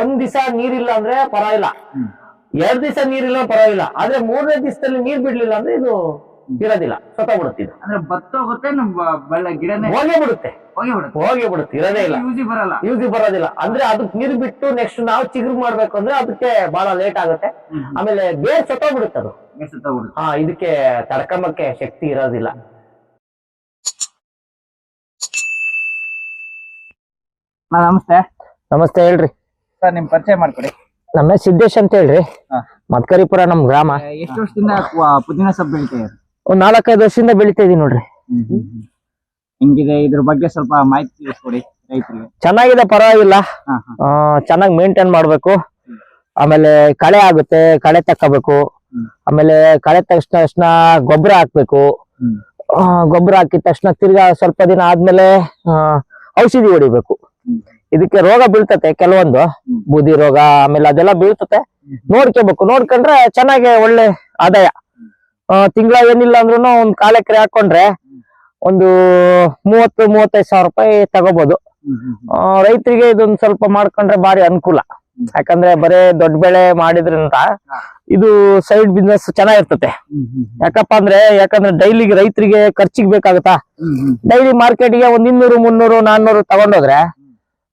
ಒಂದ್ ದಿವಸ ನೀರಿಲ್ಲ ಅಂದ್ರೆ ಪರವಾಗಿಲ್ಲ. ಎರಡ್ ದಿವಸ ನೀರಿಲ್ಲ ಪರವಾಗಿಲ್ಲ. ಆದ್ರೆ ಮೂರನೇ ದಿವಸದಲ್ಲಿ ನೀರ್ ಬಿಡ್ಲಿಲ್ಲ ಅಂದ್ರೆ ಇದು ಇರೋದಿಲ್ಲ. ಸತ ಬಿಡುತ್ತೆ ಅಂದ್ರೆ ಭತ್ತ ಹೋಗುತ್ತೆ ನಮ್ಮ ಬ- ಬಳ್ಳ ಗಿಡನೇ ಹೋಗೇ ಬಿಡುತ್ತೆ. ಹೋಗಿ ಬಿಡುತ್ತೆ. ಹೋಗೇ ಬಿಡುತ್ತೆ ಇರೋದೇ ಇಲ್ಲ. ಯೂಸಿ ಬರಲ್ಲ. ಯೂಸ್ ಬರೋದಿಲ್ಲ. ಅಂದ್ರೆ ಅದಕ್ಕೆ ನೀರು ಬಿಟ್ಟು ನೆಕ್ಸ್ಟ್ ನಾವು ಚಿಗುರು ಮಾಡ್ಬೇಕು ಅಂದ್ರೆ ಅದಕ್ಕೆ ಬಹಳ ಲೇಟ್ ಆಗುತ್ತೆ. ಆಮೇಲೆ ಬೇರ್ ಬಿಡುತ್ತೆ ಅದು. ಹಾ ಇದಕ್ಕೆ ತಡ್ಕಂಬಕ್ಕೆ ಶಕ್ತಿ ಇರೋದಿಲ್ಲ. ನಮಸ್ತೆ. ನಮಸ್ತೆ ಹೇಳ್ರಿ. ಸರ್ ನಿಮ್ ಪರಿಚಯ ಮಾಡ್ಕೊಡಿ. ನಮ್ಮ ಸಿದ್ದೇಶ್ ಅಂತ ಹೇಳ್ರಿ. ಹಾ. ಮತ್ಕರಿಪುರ ನಮ್ ಗ್ರಾಮ. ಎಷ್ಟು ವರ್ಷದಿಂದ ಕು- ಪುದೀನ ಸೊಪ್ಪು ಬೆಳಿತಾ ಇದ್ದಾರೆ? ಒಂದ್ ನಾಲ್ಕೈದು ವರ್ಷದಿಂದ ಬೆಳಿತಾ ಇದೀನಿ ನೋಡ್ರಿ. ಹಿಂಗಿದೆ? ಇದ್ರ ಬಗ್ಗೆ ಸ್ವಲ್ಪ ಮಾಹಿತಿ ತಿಳಿಸ್ಕೊಡಿ ರೈತರಿಗೆ. ಚೆನ್ನಾಗಿದೆ ಪರವಾಗಿಲ್ಲ. ಹಾ ಹಾ. ಚೆನ್ನಾಗಿ ಮೇಂಟೈನ್ ಮಾಡ್ಬೇಕು. ಆಮೇಲೆ ಕಳೆ ಆಗುತ್ತೆ ಕಳೆ ತಕ್ಕೋಬೇಕು. ಹ್ಮ್. ಆಮೇಲೆ ಕಳೆ ತಕ್ಷಣ ತಕ್ಷಣ ಗೊಬ್ಬರ ಹಾಕ್ಬೇಕು. ಹ್ಮ್. ಗೊಬ್ಬರ ಹಾಕಿದ ತಕ್ಷಣ ತಿರ್ಗಾ ಸ್ವಲ್ಪ ದಿನ ಆದ್ಮೇಲೆ ಆ, ಔಷಧಿ ಹೊಡಿಬೇಕು. ಹ್ಮ್. ಇದಕ್ಕೆ ರೋಗ ಬೀಳ್ತತೆ ಕೆಲವೊಂದು. ಬೂದಿ ರೋಗ, ಆಮೇಲೆ ಅದೆಲ್ಲ ಬೀಳ್ತತೆ ನೋಡ್ಕೋಬೇಕು. ನೋಡ್ಕೊಂಡ್ರೆ ಚೆನ್ನಾಗೆ ಒಳ್ಳೆ ಆದಾಯ. ತಿಂಗಳ ಏನಿಲ್ಲ ಅಂದ್ರೂ ಒಂದ್ ಕಾಲ ಎಕರೆ ಹಾಕೊಂಡ್ರೆ ಒಂದು ಮೂವತ್ತು, ಮೂವತ್ತೈದು ಸಾವಿರ ರೂಪಾಯಿ ತಗೋಬಹುದು ರೈತರಿಗೆ ಇದೊಂದ್ ಸ್ವಲ್ಪ ಮಾಡ್ಕೊಂಡ್ರೆ ಬಾರಿ ಅನುಕೂಲ. ಯಾಕಂದ್ರೆ ಬರೇ ದೊಡ್ಡ ಬೆಳೆ ಮಾಡಿದ್ರಿಂದ ಇದು ಸೈಡ್ ಬಿಸ್ನೆಸ್ ಚೆನ್ನಾಗಿರ್ತತೆ ಯಾಕಪ್ಪ ಅಂದ್ರೆ, ಯಾಕಂದ್ರೆ ಡೈಲಿಗೆ ರೈತರಿಗೆ ಖರ್ಚಿಗೆ ಬೇಕಾಗತ್ತಾ? ಡೈಲಿ ಮಾರ್ಕೆಟ್ಗೆ ಒಂದ್ ಇನ್ನೂರು, ಮುನ್ನೂರು ನಾನ್ನೂರು ತಗೊಂಡೋದ್ರೆ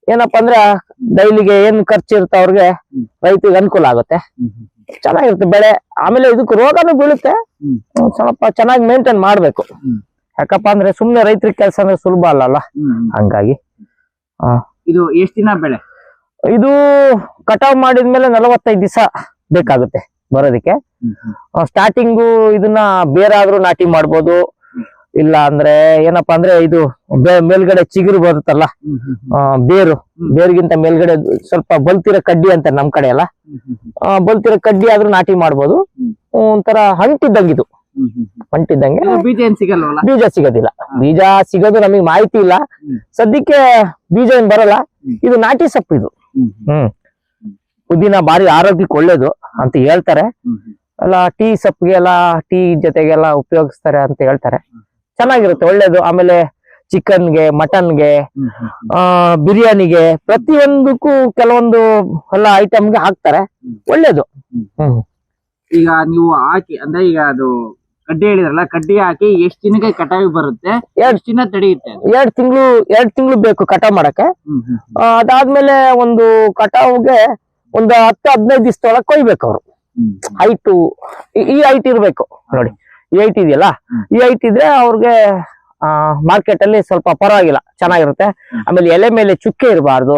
ಏನಪ್ಪಾ ಅಂದ್ರೆ ಡೈಲಿಗೆ ಏನ್ ಖರ್ಚು ಇರುತ್ತೆ ಅವ್ರಿಗೆ ರೈತಿಗೆ ರೈತರಿಗೆ ಅನುಕೂಲ ಆಗುತ್ತೆ. ಚೆನ್ನಾಗಿರುತ್ತೆ ಬೆಳೆ. ಆಮೇಲೆ ಇದಕ್ಕೆ ರೋಗನು ಬೀಳುತ್ತೆ. ಸ್ವಲ್ಪ ಚೆನ್ನಾಗಿ ಮೇಂಟೈನ್ ಮಾಡ್ಬೇಕು. ಯಾಕಪ್ಪ ಅಂದ್ರೆ ಸುಮ್ನೆ ರೈತರಿಗೆ ಕೆಲಸ ಅಂದ್ರೆ ಸುಲಭ ಅಲ್ಲಲ್ಲ. ಹಂಗಾಗಿ. ಇದು ಎಷ್ಟು ದಿನ ಬೆಳೆ? ಇದು ಕಟಾವ್ ಮಾಡಿದ್ಮೇಲೆ ನಲವತ್ತೈದು ದಿವಸ ಬೇಕಾಗುತ್ತೆ ಬರೋದಕ್ಕೆ. ಸ್ಟಾರ್ಟಿಂಗು ಇದನ್ನ ಬೇರಾದ್ರೂ ನಾಟಿ ಮಾಡ್ಬೋದು. ಇಲ್ಲ ಅಂದ್ರೆ ಏನಪ್ಪಾ ಅಂದ್ರೆ ಇದು ಮೇಲ್ಗಡೆ ಚಿಗುರು ಬರುತ್ತಲ್ಲ ಬೇರು. ಬೇರಿಗಿಂತ ಮೇಲ್ಗಡೆ ಸ್ವಲ್ಪ ಬಲ್ತಿರೋ ಕಡ್ಡಿ ಅಂತ ನಮ್ ಕಡೆ ಎಲ್ಲ ಬಲ್ತಿರೋ ಕಡ್ಡಿ ಆದ್ರೂ ನಾಟಿ ಮಾಡ್ಬೋದು. ಒಂಥರ ಹಂಟಿದ್ದಂಗಿದು. ಹಂಟಿದ್ದಂಗೆ ಬೀಜ ಏನ್ ಸಿಗಲ್ವಲ್ಲ? ಬೀಜ ಸಿಗೋದಿಲ್ಲ. ಬೀಜ ಸಿಗೋದು ನಮಗೆ ಮಾಹಿತಿ ಇಲ್ಲ. ಸದ್ಯಕ್ಕೆ ಬೀಜ ಏನ್ ಬರಲ್ಲ. ಇದು ನಾಟಿ ಸೊಪ್ಪು ಇದು. ಹ್ಮ್ ಪುದೀನ ಬಾರಿ ಆರೋಗ್ಯಕ್ಕೆ ಒಳ್ಳೇದು ಅಂತ ಹೇಳ್ತಾರೆ. ಅಲ್ಲ. ಎಲ್ಲ ಟೀ ಸೊಪ್ಪಿಗೆಲ್ಲ ಟೀ ಜೊತೆಗೆಲ್ಲ ಉಪಯೋಗಿಸ್ತಾರೆ ಅಂತ ಹೇಳ್ತಾರೆ. ಚೆನ್ನಾಗಿರುತ್ತೆ ಒಳ್ಳೇದು. ಆಮೇಲೆ ಚಿಕನ್ಗೆ ಮಟನ್ಗೆ ಬಿರಿಯಾನಿಗೆ ಪ್ರತಿಯೊಂದಕ್ಕೂ ಕೆಲವೊಂದು ಎಲ್ಲ ಐಟಮ್ಗೆ ಹಾಕ್ತಾರೆ. ಒಳ್ಳೇದು. ಈಗ ನೀವು ಹಾಕಿ ಅಂದ್ರೆ ಈಗ ಅದು ಕಡ್ಡಿ ಹೇಳಿದ್ರಲ್ಲ ಕಡ್ಡಿ ಹಾಕಿ ಎಷ್ಟು ದಿನಕ್ಕೆ ಕಟಾವಿ ಬರುತ್ತೆ? ಎರಡು ದಿನ ತಡೆಯುತ್ತೆ ಎರಡು ತಿಂಗಳು ಎರಡ್ ತಿಂಗಳು ಬೇಕು ಕಟಾವ್ ಮಾಡಕ್ಕೆ. ಅದಾದ್ಮೇಲೆ ಒಂದು ಕಟಾವ್ಗೆ ಒಂದು ಹತ್ತು ಹದಿನೈದು ದಿವಸದೊಳಗೆ ಕೊಯ್ಬೇಕು ಅವರು. ಹೈಟು ಈ ಹೈಟ್ ಇರ್ಬೇಕು. ನೋಡಿ. ಈ ಹೈಟ್ ಇದೆಯಲ್ಲ. ಈ ಹೈಟ್ ಇದ್ರೆ ಅವ್ರಿಗೆ ಮಾರ್ಕೆಟ್ ಅಲ್ಲಿ ಸ್ವಲ್ಪ ಪರವಾಗಿಲ್ಲ. ಚೆನ್ನಾಗಿರುತ್ತೆ. ಆಮೇಲೆ ಎಲೆ ಮೇಲೆ ಚುಕ್ಕೆ ಇರಬಾರ್ದು.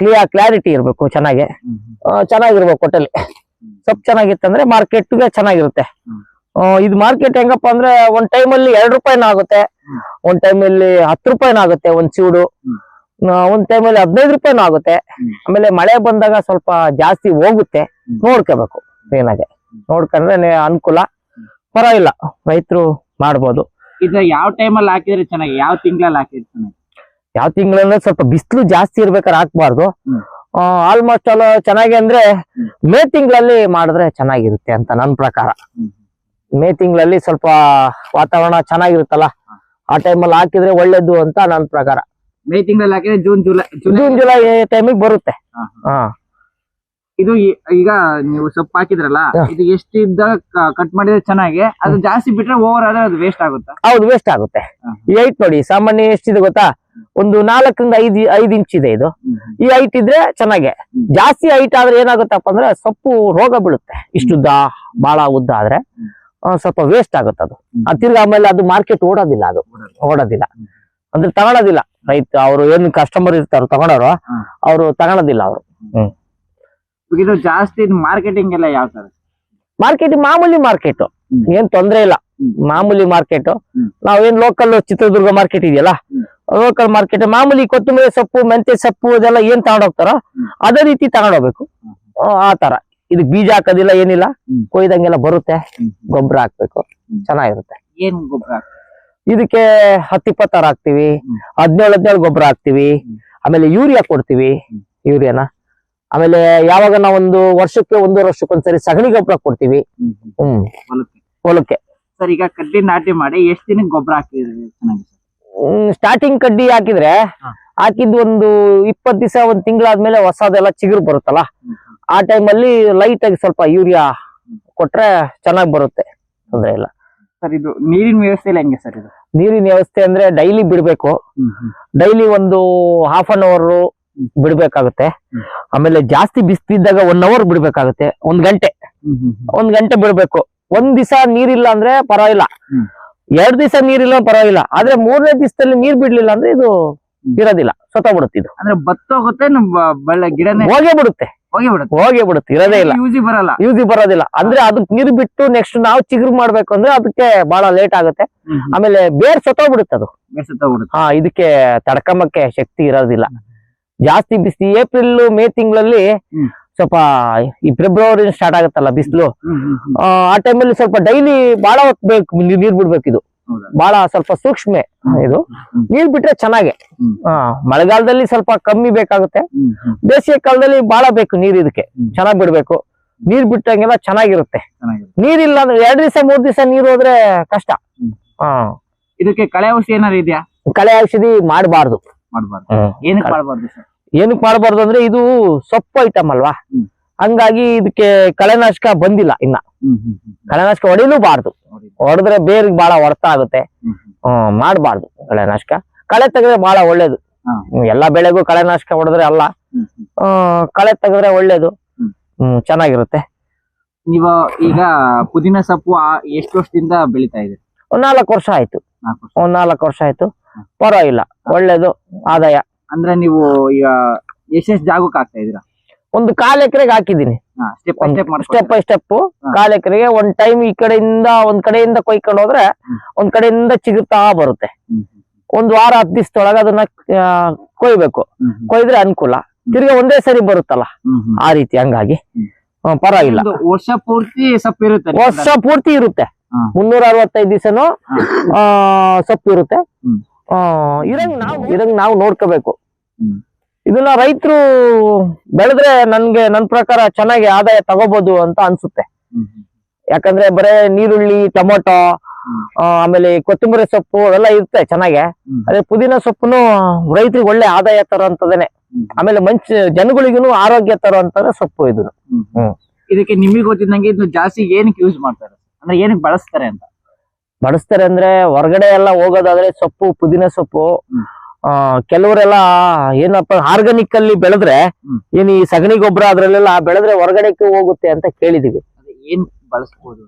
ಕ್ಲಿಯರ್ ಕ್ಲಾರಿಟಿ ಇರಬೇಕು ಚೆನ್ನಾಗಿ. ಚೆನ್ನಾಗಿರ್ಬೇಕು ಒಟ್ಟಲ್ಲಿ ಸ್ವಲ್ಪ ಚೆನ್ನಾಗಿತ್ತಂದ್ರೆ ಮಾರ್ಕೆಟ್ಗೆ ಚೆನ್ನಾಗಿರುತ್ತೆ. ಇದು ಮಾರ್ಕೆಟ್ ಹೆಂಗಪ್ಪ ಅಂದ್ರೆ ಒಂದ್ ಟೈಮಲ್ಲಿ ಎರಡು ರೂಪಾಯಿನಾಗುತ್ತೆ. ಒಂದ್ ಟೈಮಲ್ಲಿ ಹತ್ತು ರೂಪಾಯಿನಾಗುತ್ತೆ ಒಂದ್ ಚೂಡು. ಒಂದ್ ಟೈಮಲ್ಲಿ ಹದಿನೈದು ರೂಪಾಯಿನೂ ಆಗುತ್ತೆ. ಆಮೇಲೆ ಮಳೆ ಬಂದಾಗ ಸ್ವಲ್ಪ ಜಾಸ್ತಿ ಹೋಗುತ್ತೆ. ನೋಡ್ಕೋಬೇಕು ಏನಾಗೆ ನೋಡ್ಕೊಂಡ್ರೆ ಅನುಕೂಲ. ಪರವಾಗಿಲ್ಲ ರೈತರು ಮಾಡ್ಬೋದು. ಇದನ್ನ ಯಾವ ಟೈಮಲ್ಲಿ ಹಾಕಿದ್ರೆ ಚೆನ್ನಾಗಿ ಯಾವ ತಿಂಗಳಲ್ಲಿ ಹಾಕಿದ್ರೆ ಚೆನ್ನಾಗಿ? ಯಾವ ತಿಂಗಳಂದ್ರೆ ಸ್ವಲ್ಪ ಬಿಸಿಲು ಜಾಸ್ತಿ ಇರ್ಬೇಕಾದ್ರೆ ಹಾಕ್ಬಾರ್ದು. ಆಲ್ಮೋಸ್ಟ್ ಆಲ್ ಚೆನ್ನಾಗಿ ಅಂದ್ರೆ ಮೇ ತಿಂಗಳಲ್ಲಿ ಮಾಡಿದ್ರೆ ಚೆನ್ನಾಗಿರುತ್ತೆ ಅಂತ ನನ್ನ ಪ್ರಕಾರ. ಮೇ ತಿಂಗಳಲ್ಲಿ ಸ್ವಲ್ಪ ವಾತಾವರಣ ಚೆನ್ನಾಗಿರುತ್ತಲ್ಲ ಆ ಟೈಮಲ್ಲಿ ಹಾಕಿದ್ರೆ ಒಳ್ಳೇದು ಅಂತ ನನ್ನ ಪ್ರಕಾರ. ಮೇ ತಿಂಗಳಲ್ಲಿ ಹಾಕಿದ್ರೆ ಜೂನ್ ಜುಲೈ ಜೂನ್ ಜುಲೈ ಟೈಮಿಗೆ ಬರುತ್ತೆ. ಹಾ. ಇದು ಈ- ಈಗ ನೀವು ಸೊಪ್ಪು ಹಾಕಿದ್ರಲ್ಲ ಹಾ. ಇದು ಎಷ್ಟಿದ್ದ ಕಟ್ ಮಾಡಿದ್ರೆ ಚೆನ್ನಾಗಿ ಅದು ಜಾಸ್ತಿ ಬಿಟ್ರೆ ಓವರ್ ಆದ್ರೆ ಅದು ವೇಸ್ಟ್ ಆಗುತ್ತೆ? ಹೌದು ವೇಸ್ಟ್ ಆಗುತ್ತೆ. ಹಾ. ಈ ಹೈಟ್ ನೋಡಿ ಸಾಮಾನ್ಯ ಎಷ್ಟಿದೆ ಗೊತ್ತಾ? ಒಂದು ನಾಲ್ಕರಿಂದ ಐದು ಐದು ಇಂಚ್ ಇದೆ ಇದು. ಈ ಹೈಟ್ ಇದ್ರೆ ಚೆನ್ನಾಗೆ. ಹ್ಮ್. ಜಾಸ್ತಿ ಹೈಟ್ ಆದ್ರೆ ಏನಾಗುತ್ತಪ್ಪ ಅಂದ್ರೆ ಸೊಪ್ಪು ರೋಗ ಬೀಳುತ್ತೆ. ಇಷ್ಟು ಉದ್ದ ಬಹಳ ಉದ್ದ ಆದ್ರೆ ಆ, ಸ್ವಲ್ಪ ವೇಸ್ಟ್ ಆಗುತ್ತೆ ಅದು. ಹ್ಮ್. ಅದು ತಿರ್ಗಿ ಆಮೇಲೆ ಅದು ಮಾರ್ಕೆಟ್ ಓಡೋದಿಲ್ಲ ಅದು. ಓಡೋದಿಲ್ಲ. ಅಂದ್ರೆ ತಗೊಳೋದಿಲ್ಲ. ರೈತ ಅವರು ಏನು ಕಸ್ಟಮರ್ ಇರ್ತಾರೋ ತಗೊಂಡವ್ರು. ಅವರು ತಗೊಳೋದಿಲ್ಲ ಅವರು. ಇದು ಜಾಸ್ತಿ ಮಾರ್ಕೆಟಿಂಗ್ ಎಲ್ಲ ಯಾವ ತರ? ಮಾರ್ಕೆಟ್ ಮಾಮೂಲಿ ಮಾರ್ಕೆಟ್. ಏನ್ ತೊಂದ್ರೆ ಇಲ್ಲ. ಮಾಮೂಲಿ ಮಾರ್ಕೆಟ್. ನಾವೇನ್ ಲೋಕಲ್ ಚಿತ್ರದುರ್ಗ ಮಾರ್ಕೆಟ್ ಇದೆಯಲ್ಲ? ಲೋಕಲ್ ಮಾರ್ಕೆಟ್ ಮಾಮೂಲಿ ಕೊತ್ತಂಬರಿ ಸೊಪ್ಪು ಮೆಂತೆ ಸೊಪ್ಪು ಅದೆಲ್ಲ ಏನ್ ತಗೊಂಡೋಗ್ತಾರೋ ಹೋಗ್ತಾರ ಅದೇ ರೀತಿ ತಗೊಂಡೋಗ್ಬೇಕು ಹೋಗ್ಬೇಕು. ಆ, ತರ. ಇದು ಬೀಜ ಹಾಕೋದಿಲ್ಲ ಏನಿಲ್ಲ. ಕೊಯ್ದಂಗೆಲ್ಲ ಬರುತ್ತೆ. ಗೊಬ್ಬರ ಹಾಕ್ಬೇಕು. ಚೆನ್ನಾಗಿರುತ್ತೆ. ಏನ್ ಗೊಬ್ಬರ ಇದಕ್ಕೆ ಹತ್ತು ಇಪ್ಪತ್ತಾರು ಹಾಕ್ತಿವಿ. ಹದಿನೇಳು ಹದಿನೇಳು ಗೊಬ್ಬರ ಹಾಕ್ತಿವಿ. ಆಮೇಲೆ ಯೂರಿಯಾ ಕೊಡ್ತೀವಿ. ಯೂರಿಯಾನ? ಆಮೇಲೆ ಯಾವಾಗ ನಾವು ಒಂದು ವರ್ಷಕ್ಕೆ ಒಂದೂವರೆ ವರ್ಷಕ್ಕೊಂದ್ಸರಿ ಸಗಣಿ ಗೊಬ್ಬರ ಕೊಡ್ತೀವಿ. ಹ್ಮ್ ಹೊಲಕ್ಕೆ. ಸರ್ ಈಗ ಕಡ್ಡಿ ನಾಟಿ ಮಾಡಿ ಎಷ್ಟ್ ದಿನ ಗೊಬ್ಬರ ಹಾಕಿದ್ರೆ ಚೆನ್ನಾಗಿ ಸ್ಟಾರ್ಟಿಂಗ್ ಕಡ್ಡಿ ಹಾಕಿದ್ರೆ. ಹಾಕಿದ್ ಒಂದು ಇಪ್ಪತ್ ದಿವಸ ಒಂದ್ ತಿಂಗಳಾದ್ಮೇಲೆ ಹೊಸದೆಲ್ಲ ಚಿಗುರು ಬರುತ್ತಲ್ಲ. ಆ ಟೈಮಲ್ಲಿ ಲೈಟ್ ಆಗಿ ಸ್ವಲ್ಪ ಯೂರಿಯಾ ಕೊಟ್ರೆ ಚೆನ್ನಾಗಿ ಬರುತ್ತೆ. ತೊಂದ್ರೆ ಇಲ್ಲ. ಸರ್ ಇದು ನೀರಿನ ವ್ಯವಸ್ಥೆ ಇಲ್ಲ ಹೆಂಗೆ ಸರ್ ಇದು? ನೀರಿನ ವ್ಯವಸ್ಥೆ ಅಂದ್ರೆ ಡೈಲಿ ಬಿಡ್ಬೇಕು. ಡೈಲಿ ಒಂದು ಹಾಫ್ ಅನ್ ಅವರ್ ಬಿಡ್ಬೇಕಾಗುತ್ತೆ. ಆಮೇಲೆ ಜಾಸ್ತಿ ಬಿಸ್ತಿದ್ದಾಗ ಒನ್ ಅವರ್ ಬಿಡ್ಬೇಕಾಗುತ್ತೆ. ಒಂದ್ ಗಂಟೆ. ಒಂದ್ ಗಂಟೆ ಬಿಡ್ಬೇಕು. ಒಂದ್ ದಿವಸ ನೀರಿಲ್ಲ ಅಂದ್ರೆ ಪರವಾಗಿಲ್ಲ. ಎರಡ್ ದಿವಸ ನೀರಿಲ್ಲ ಪರವಾಗಿಲ್ಲ. ಆದ್ರೆ ಮೂರನೇ ದಿವಸದಲ್ಲಿ ನೀರ್ ಬಿಡ್ಲಿಲ್ಲ ಅಂದ್ರೆ ಇದು ಇರೋದಿಲ್ಲ ಇರೋದಿಲ್ಲ. ಬಿಡುತ್ತೆ ಇದು. ಅಂದ್ರೆ ಬತ್ತೋಗುತ್ತೆ ನಮ್ಮ ಗಿಡನೇ ಹೋಗೇ ಬಿಡುತ್ತೆ. ಹೋಗಿ ಬಿಡುತ್ತೆ. ಹೋಗೇ ಬಿಡುತ್ತೆ. ಇರೋದೇ ಇಲ್ಲ. ಯೂಸಿ ಬರಲ್ಲ. ಯೂಸಿ ಬರೋದಿಲ್ಲ. ಅಂದ್ರೆ ಅದಕ್ಕೆ ನೀರು ಬಿಟ್ಟು ನೆಕ್ಸ್ಟ್ ನಾವು ಚಿಗುರು ಮಾಡ್ಬೇಕು ಅಂದ್ರೆ ಅದಕ್ಕೆ ಬಹಳ ಲೇಟ್ ಆಗುತ್ತೆ. ಆಮೇಲೆ ಬೇರ್ ಸತ್ತೋಗ್ಬಿಡುತ್ತೆ ಅದು. ಹಾ ಇದಕ್ಕೆ ತಡ್ಕಂಬಕ್ಕೆ ಶಕ್ತಿ ಇರೋದಿಲ್ಲ. ಜಾಸ್ತಿ ಬಿಸಿ ಏಪ್ರಿಲ್ ಮೇ ತಿಂಗಳಲ್ಲಿ ಸ್ವಲ್ಪ ಈ ಫೆಬ್ರವರಿ ಸ್ಟಾರ್ಟ್ ಆಗುತ್ತಲ್ಲ ಬಿಸಿಲು. ಆ ಟೈಮಲ್ಲಿ ಸ್ವಲ್ಪ ಡೈಲಿ ಬಹಳ ಹೊತ್ತು ಬೇಕು ನೀರ್ ಇದು? ಬಹಳ ಸ್ವಲ್ಪ ಸೂಕ್ಷ್ಮ ಇದು. ನೀರ್ ಬಿಟ್ರೆ ಚೆನ್ನಾಗೆ. ಹಾ ಮಳೆಗಾಲದಲ್ಲಿ ಸ್ವಲ್ಪ ಕಮ್ಮಿ ಬೇಕಾಗುತ್ತೆ. ಬೇಸಿಗೆ ಕಾಲದಲ್ಲಿ ಬಹಳ ಬೇಕು ನೀರ್ ಇದಕ್ಕೆ. ಚೆನ್ನಾಗ್ ಬಿಡ್ಬೇಕು. ನೀರ್ ಬಿಟ್ಟಂಗೆಲ್ಲ ಚೆನ್ನಾಗಿರುತ್ತೆ. ನೀರ್ ನೀರಿಲ್ಲ ಅಂದ್ರೆ ಎರಡ್ ದಿವಸ ಮೂರ್ ದಿವಸ ನೀರ್ ಹೋದ್ರೆ ಕಷ್ಟ. ಹಾ ಇದಕ್ಕೆ ಕಳೆ ಔಷಧಿ ಏನಾರು ಇದೆಯಾ? ಕಳೆ ಔಷಧಿ ಮಾಡಬಾರ್ದು. ಮಾಡಬಾರ್ದು. ಏನಕ್ಕೆ ಮಾಡಬಾರ್ದು ಸರ್? ಏನಕ್ ಮಾಡಬಾರ್ದು ಅಂದ್ರೆ ಇದು ಸೊಪ್ಪು ಐಟಮ್ ಅಲ್ವಾ. ಹಂಗಾಗಿ ಇದಕ್ಕೆ ಕಳೆನಾಶಕ ಬಂದಿಲ್ಲ ಇನ್ನ. ಕಳೆನಾಶಕ ಹೊಡಿಲೂಬಾರ್ದು. ಹೊಡೆದ್ರೆ ಬೇರಿಗೆ ಬಹಳ ಹೊಡೆತ ಆಗುತ್ತೆ ಮಾಡಬಾರ್ದು ಕಳೆನಾಶಕ. ಕಳೆ ತೆಗೆದ್ರೆ ಬಹಳ ಒಳ್ಳೇದು. ಎಲ್ಲಾ ಬೆಳೆಗೂ ಕಳೆನಾಶಕ ಹೊಡೆದ್ರೆ ಅಲ್ಲ. ಕಳೆ ತೆಗೆದ್ರೆ ಒಳ್ಳೇದು. ಹ್ಮ್. ಚೆನ್ನಾಗಿರುತ್ತೆ. ನೀವು ಈಗ ಪುದೀನ ಸೊಪ್ಪು ಎಷ್ಟು ವರ್ಷದಿಂದ ಬೆಳಿತಾ ಇದೆ? ಒಂದ್ ನಾಲ್ಕು ವರ್ಷ ಆಯ್ತು. ಒಂದ್ ನಾಲ್ಕು ವರ್ಷ ಆಯ್ತು. ಪರವಾಗಿಲ್ಲ. ಒಳ್ಳೇದು. ಆದಾಯ. ಅಂದ್ರೆ ನೀವು ಈಗ ಎಷ್ಟೆಷ್ಟು ಜಾಗಕ್ಕೆ ಹಾಕ್ತಾ ಇದೀರಾ ಒಂದು ಕಾಲ್ ಎಕರೆಗೆ ಹಾಕಿದೀನಿ ಸ್ಟೆಪ್ ಬೈ ಸ್ಟೆಪ್ ಬೈ. ಕಾಲ್ ಎಕರೆಗೆ ಒಂದ್ ಟೈಮ್ ಈ ಕಡೆಯಿಂದ ಒಂದ್ ಕಡೆಯಿಂದ ಕೊಯ್ಕೊಂಡು ಹೋದ್ರೆ ಒಂದ್ ಕಡೆಯಿಂದ ಚಿಗುರ್ತಾ ಬರುತ್ತೆ. ಒಂದ್ ವಾರ ಹತ್ತು ದಿವಸದೊಳಗ ಅದನ್ನ ಕೊಯ್ಬೇಕು. ಕೊಯ್ದ್ರೆ ಅನುಕೂಲ. ತಿರ್ಗಿ ಒಂದೇ ಸರಿ ಬರುತ್ತಲ್ಲ. ಆ ರೀತಿ ಹಂಗಾಗಿ. ಪರವಾಗಿಲ್ಲ. ವರ್ಷ ಪೂರ್ತಿ ಸೊಪ್ಪು ಇರುತ್ತೆ ವರ್ಷ ಪೂರ್ತಿ ಇರುತ್ತೆ. ಮುನ್ನೂರ ಅರವತ್ತೈದು ದಿವಸನು ಸೊಪ್ಪು ಇರುತ್ತೆ. ಇರಂಗ್ ನಾವು ಇರಂಗ್ ನಾವು ನೋಡ್ಕೋಬೇಕು. ಇದನ್ನ ರೈತರು ಬೆಳೆದ್ರೆ ನನ್ಗೆ ನನ್ ಪ್ರಕಾರ ಚೆನ್ನಾಗಿ ಆದಾಯ ತಗೋಬಹುದು ಅಂತ ಅನ್ಸುತ್ತೆ. ಯಾಕಂದ್ರೆ ಬರೇ ನೀರುಳ್ಳಿ ಟೊಮೊಟೊ ಆಮೇಲೆ ಈ ಕೊತ್ತಂಬರಿ ಸೊಪ್ಪು ಅವೆಲ್ಲ ಇರುತ್ತೆ ಚೆನ್ನಾಗೆ. ಅದೇ ಪುದೀನ ಸೊಪ್ಪುನು ರೈತರಿಗೆ ಒಳ್ಳೆ ಆದಾಯ ತರೋಂತದೇನೆ. ಆಮೇಲೆ ಮಂಚ ಜನಗಳಿಗೂ ಆರೋಗ್ಯ ತರುವಂತದ ಸೊಪ್ಪು ಇದು. ಇದಕ್ಕೆ ನಿಮಗೆ ಗೊತ್ತಿದ್ದಂಗೆ ಇದು ಜಾಸ್ತಿ ಏನಕ್ಕೆ ಯೂಸ್ ಮಾಡ್ತಾರೆ? ಅಂದ್ರೆ ಏನಕ್ಕೆ ಬಳಸ್ತಾರೆ ಅಂತ? ಬಳಸ್ತಾರೆ ಅಂದ್ರೆ ಹೊರಗಡೆ ಎಲ್ಲ ಹೋಗೋದಾದ್ರೆ ಸೊಪ್ಪು ಪುದೀನ ಸೊಪ್ಪು ಆ ಕೆಲವರೆಲ್ಲ ಏನಪ್ಪ ಆರ್ಗಾನಿಕ್ ಅಲ್ಲಿ ಬೆಳೆದ್ರೆ. ಏನ್ ಈ ಸಗಣಿ ಗೊಬ್ಬರ ಅದ್ರಲ್ಲೆಲ್ಲ ಬೆಳೆದ್ರೆ ಹೊರಗಡೆಕ್ಕೆ ಹೋಗುತ್ತೆ ಅಂತ ಕೇಳಿದೀವಿ. ಏನ್ ಬಳಸ್ಬೋದು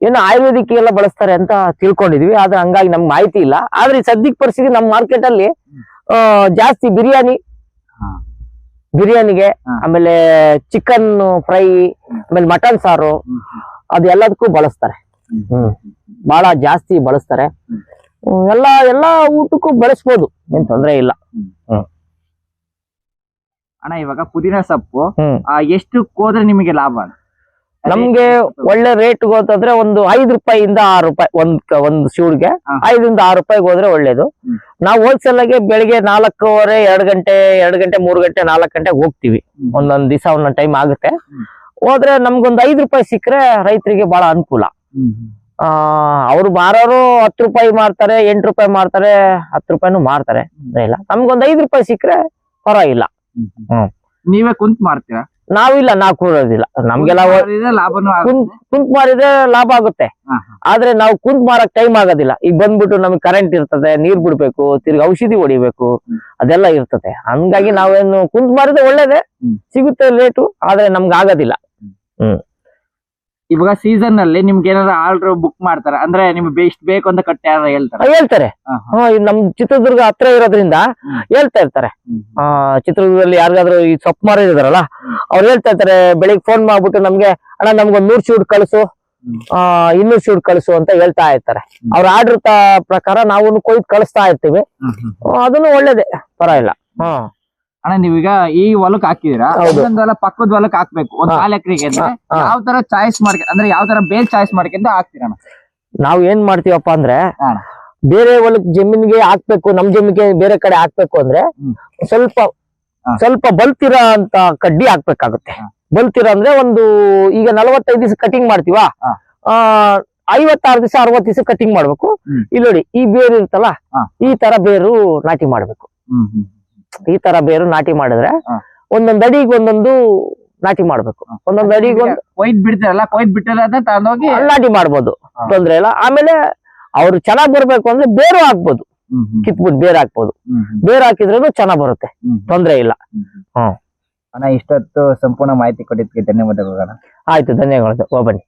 ಏನು ಆಯುರ್ವೇದಿಕ್ ಎಲ್ಲ ಬಳಸ್ತಾರೆ ಅಂತ ತಿಳ್ಕೊಂಡಿದೀವಿ. ಆದ್ರೆ ಹಂಗಾಗಿ ನಮ್ಗೆ ಮಾಹಿತಿ ಇಲ್ಲ. ಆದ್ರೆ ಸದ್ಯಕ್ಕೆ ಸದ್ಯಕ್ ಪರಿಸ್ಥಿತಿ ನಮ್ಮ ಮಾರ್ಕೆಟ್ ಅಲ್ಲಿ ಜಾಸ್ತಿ ಬಿರಿಯಾನಿ ಬಿರಿಯಾನಿಗೆ ಆಮೇಲೆ ಚಿಕನ್ ಫ್ರೈ ಆಮೇಲೆ ಮಟನ್ ಸಾರು. ಎಲ್ಲದಕ್ಕೂ ಬಳಸ್ತಾರೆ. ಹ್ಮ್. ಬಹಳ ಜಾಸ್ತಿ ಬಳಸ್ತಾರೆ ಎಲ್ಲ ಎಲ್ಲ ಊಟಕ್ಕೂ ಬಳಸ್ಬೋದು ಏನ್ ತೊಂದ್ರೆ ಇಲ್ಲ ಅಣ್ಣ ಇವಾಗ ಪುದೀನ ಸೊಪ್ಪು ಎಷ್ಟು ಹೋದ್ರೆ ನಿಮಗೆ ಲಾಭ? ನಮ್ಗೆ ಒಳ್ಳೆ ರೇಟ್ ಹೋದ್ರೆ ಒಂದು ಐದು ರೂಪಾಯಿಂದ ಆರು ರೂಪಾಯಿ ಒಂದ್ ಕ- ಒಂದ್ ಶೂಡ್ಗೆ. ಐದರಿಂದ ಆರು ರೂಪಾಯಿಗೆ ಹೋದ್ರೆ ಒಳ್ಳೇದು. ನಾವು ಹೋಲ್ಸೇಲ್ ಆಗಿ ಬೆಳಿಗ್ಗೆ ನಾಲ್ಕೂವರೆ ಎರಡ್ ಗಂಟೆ ಎರಡ್ ಗಂಟೆ ಮೂರ್ ಗಂಟೆ ನಾಲ್ಕು ಗಂಟೆಗೆ ಹೋಗ್ತಿವಿ. ಒಂದೊಂದ್ ದಿವಸ ಒಂದೊಂದ್ ಟೈಮ್ ಆಗುತ್ತೆ. ಹೋದ್ರೆ ನಮ್ಗೊಂದ್ ಐದು ರೂಪಾಯಿ ಸಿಕ್ಕರೆ ರೈತರಿಗೆ ಬಹಳ ಅನುಕೂಲ. ಆ ಅವ್ರು ಮಾರೋರು ಹತ್ತು ರೂಪಾಯಿ ಮಾರ್ತಾರೆ ಎಂಟು ರೂಪಾಯಿ ಮಾರ್ತಾರೆ ಹತ್ತು ರೂಪಾಯಿನೂ ಮಾರ್ತಾರೆ. ಇಲ್ಲ ನಮ್ಗೊಂದು ಐದು ರೂಪಾಯಿ ಸಿಕ್ಕರೆ ಪರವಾಗಿಲ್ಲ. ಹ್ಮ್ ಹ್ಮ್. ಹ್ಮ್. ನೀವೇ ಕುಂತ್ ಮಾಡ್ತೀರಾ ನಾವಿಲ್ಲ ನಾವು ಕೂರೋದಿಲ್ಲ. ನಮ್ಗೆಲ್ಲ ಕುಂತ್ ಮಾರಿದ್ರೆ ಲಾಭ ಆಗುತ್ತೆ. ಆದ್ರೆ ನಾವು ಕುಂತ್ ಮಾರಕ್ ಟೈಮ್ ಆಗೋದಿಲ್ಲ. ಈಗ ಬಂದ್ಬಿಟ್ಟು ನಮ್ಗೆ ಕರೆಂಟ್ ಇರ್ತದೆ ನೀರ್ ಬಿಡ್ಬೇಕು ತಿರ್ಗಿ ಔಷಧಿ ಹೊಡಿಬೇಕು ಹ್ಮ್. ಅದೆಲ್ಲ ಇರ್ತದೆ. ಹಂಗಾಗಿ ನಾವೇನು ಕುಂತ್ ಮಾರಿದ್ರೆ ಒಳ್ಳೇದೇ ಸಿಗುತ್ತೆ ಲೇಟು ಆದ್ರೆ ನಮ್ಗೆ ಆಗೋದಿಲ್ಲ. ಇವಾಗ ಸೀಸನ್ ಅಲ್ಲಿ ನಿಮ್ಗೆ ಏನಾರ ಆರ್ಡರ್ ಬುಕ್ ಮಾಡ್ತಾರ? ಅಂದ್ರೆ ನಿಮ್ಗೆ ಇಷ್ಟ ಬೇಕು ಅಂತ ಕಟ್ಟೆ ಯಾರು ಹೇಳ್ತಾರೆ? ಹೇಳ್ತಾರೆ. ನಮ್ ಚಿತ್ರದುರ್ಗ ಹತ್ರ ಇರೋದ್ರಿಂದ ಹೇಳ್ತಾ ಇರ್ತಾರೆ. ಹ್ಮ್. ಆ ಚಿತ್ರದುರ್ಗದಲ್ಲಿ ಯಾರಿಗಾದ್ರು ಈ ಸೊಪ್ಪು ಮಾರಿದಾರಲ್ಲ ಅವ್ರು ಹೇಳ್ತಾ ಇರ್ತಾರೆ ಬೆಳಿಗ್ಗೆ ಫೋನ್ ಮಾಡ್ಬಿಟ್ಟು ನಮ್ಗೆ ಅಣ್ಣ ನಮ್ಗೊಂದ್ ನೂರ್ ಶೂಟ್ ಕಳಿಸು ಹ್ಮ್. ಆ ಇನ್ನೂರ್ ಶೂಟ್ ಕಳಿಸು ಅಂತ ಹೇಳ್ತಾ ಇರ್ತಾರೆ. ಹ್ಮ್. ಅವ್ರ ಆರ್ಡರ್ ಪ್ರಕಾರ ನಾವು ಕೊಯ್ದು ಕಳಿಸ್ತಾ ಇರ್ತೀವಿ. ಹ್ಮ್, ಹ್ಮ್. ಅದನ್ನು ಒಳ್ಳೇದೇ. ಪರವಾಗಿಲ್ಲ. ಹಾ ಅಣ್ಣ ನೀವೀಗ ಈ ಹೊಲಕ್ ಹಾಕಿದೀರಾ. ಹೊಲ ಪಕ್ಕದ ಹೊಲಕ್ ಹಾಕ್ಬೇಕು. ಒಂದ್ ನಾಲ್ ಎಕರೆಗೆ ಯಾವ ತರ ಚಾಯ್ಸ್ ಮಾಡ್ಕ ಅಂದ್ರೆ ಯಾವ ತರ ಬೇಲ್ ಚಾಯ್ಸ್ ಮಾಡ್ಕೊಂಡು ಹಾಕ್ತೀರಣ್ಣ? ನಾವ್ ಏನ್ ಮಾಡ್ತೀವಪ್ಪ ಅಂದ್ರೆ ಬೇರೆ ಹೊಲಕ್ ಜಮೀನ್ಗೆ ಹಾಕ್ಬೇಕು ನಮ್ ಜಮೀನ್ಗೆ ಬೇರೆ ಕಡೆ ಹಾಕ್ಬೇಕು ಅಂದ್ರೆ ಸ್ವಲ್ಪ ಸ್ವಲ್ಪ ಬಲ್ತಿರ ಅಂತ ಕಡ್ಡಿ ಹಾಕ್ಬೇಕಾಗುತ್ತೆ. ಬಲ್ತಿರ ಅಂದ್ರೆ ಒಂದು ಈಗ ನಲವತ್ತೈದು ದಿವಸ ಕಟಿಂಗ್ ಮಾಡ್ತೀವಾ. ಆ ಐವತ್ತಾರು ದಿವಸ ಅರವತ್ತು ದಿವಸ ಕಟಿಂಗ್ ಮಾಡ್ಬೇಕು. ಇಲ್ಲಿ ನೋಡಿ ಈ ಬೇರು ಇರುತ್ತಲ್ಲ ಈ ತರ ಬೇರು ನಾಟಿ ಮಾಡ್ಬೇಕು. ಈ ತರ ಬೇರು ನಾಟಿ ಮಾಡಿದ್ರೆ ಒಂದೊಂದು ಅಡಿಗೆ ಒಂದೊಂದು ನಾಟಿ ಮಾಡ್ಬೇಕು. ಒಂದೊಂದ್ ಅಡಿಗೆ ಒಂದು ಕೊಯ್ದ್ ಬಿಡ್ತಾರಲ್ಲ ಕೊಯ್ದ್ ಬಿಟ್ಟಿರೋದನ್ನ ತಗೊಂಡೋಗಿ ನಾಟಿ ಮಾಡ್ಬೋದು. ತೊಂದ್ರೆ ಇಲ್ಲ. ಆಮೇಲೆ ಅವ್ರು ಚೆನ್ನಾಗ್ ಬರ್ಬೇಕು ಅಂದ್ರೆ ಬೇರು ಹಾಕ್ಬೋದು. ಕಿತ್ಬಿಟ್ಟು ಬೇರ್ ಹಾಕ್ಬೋದು. ಬೇರ್ ಹಾಕಿದ್ರು ಚೆನ್ನಾಗ್ ಬರುತ್ತೆ. ತೊಂದ್ರೆ ಇಲ್ಲ. ಹ್ಮ್ ಅಣ್ಣ ಇಷ್ಟೊತ್ತು ಸಂಪೂರ್ಣ ಮಾಹಿತಿ ಕೊಟ್ಟಿದ್ದಕ್ಕೆ ಧನ್ಯವಾದಗಳು ಆಯ್ತು ಧನ್ಯವಾದ ಬನ್ನಿ.